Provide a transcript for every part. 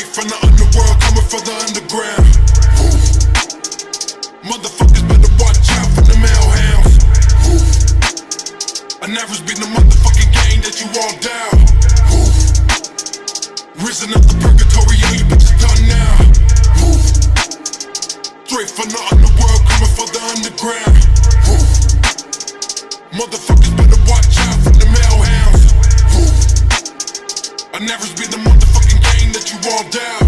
from the underworld, coming from the underground. Motherfuckers better watch out for the hellhounds. I never been the motherfucking gang that you all down. Risen up the purgatory, yeah, you bitches done now. Straight from the underworld, coming from the underground. Motherfuckers I never been the motherfucking gang that you all down.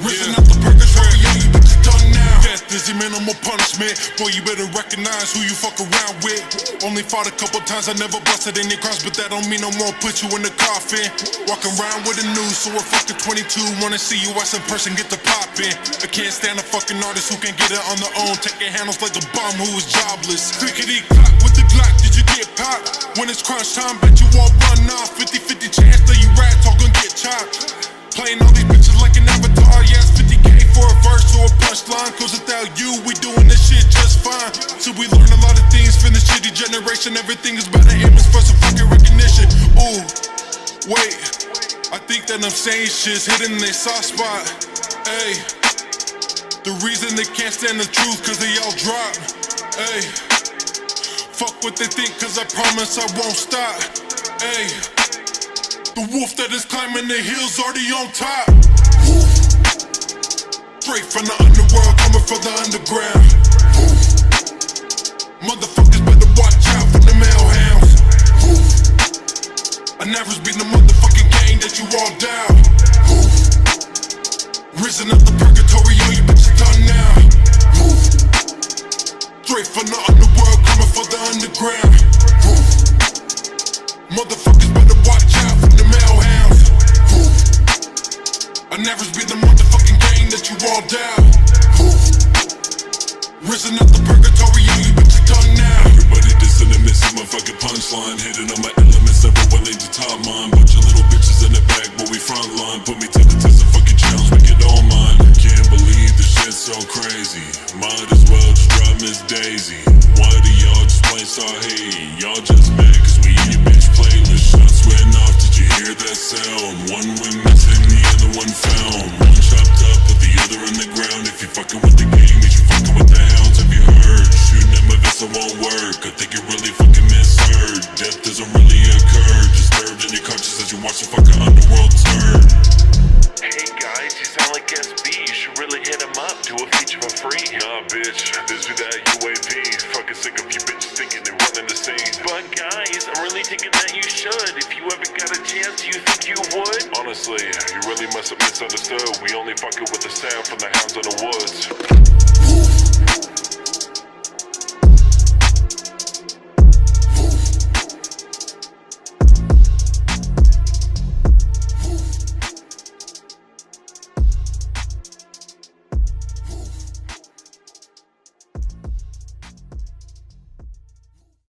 Risen up the purgatory, yeah, you bitches done now. Death is your minimal punishment. Boy, you better recognize who you fuck around with. Only fought a couple times, I never busted any cross, but that don't mean I won't put you in the coffin. Walking around with a news, so a fucking 22 wanna see you as in person, get the poppin'. I can't stand a fucking artist who can get it on their own, taking handles like a bum who is jobless. Clickety clock with the Glock, get popped? When it's crunch time, bet you all run off. 50-50 chance that you rats all gonna get chopped. Playing all these bitches like an avatar, yes, 50k for a verse or a punchline. Cause without you, we doing this shit just fine. So we learn a lot of things from the shitty generation. Everything is about the image for some fucking recognition. Ooh, wait, I think that I'm saying shit's hitting their soft spot. Hey, the reason they can't stand the truth, cause they all drop. Hey, fuck what they think, cause I promise I won't stop. Hey. The wolf that is climbing the hills already on top. Straight from the underworld, coming from the underground. Motherfuckers better watch out for the hellhounds. I never been the motherfucking gang that you all down. Risen up the purgatory, yo, you bitches done now. Straight from the underworld, from the underground. Motherfuckers better watch out for the hellhounds. I never been the motherfucking gang that you all down. Risen up the purgatory, you bitches done now. Everybody dissing and missing my fucking punchline. Hitting on my elements, everyone lead to top mine. Bunch of little bitches in the back, but we front line. Put me to the test of fucking challenge, make it all mine. Can't believe this shit's so crazy. Might as well just drop Miss Daisy. Start hating? Y'all just mad cause we in your bitch playlist. Shots went off, did you hear that sound? One went missing, the other one found. One chopped up, put the other in the ground. If you fucking with the game, means you fucking with the hounds. Have you heard? Shooting at my vessel won't work. I think you really fucking misheard. Death doesn't really occur. Disturbed in your conscience as you watch the fucking underworld turn. guys, I'm really thinking that you should. If you ever got a chance, do you think you would? Honestly, you really must have misunderstood. We only fucking with the sound from the hounds of the woods.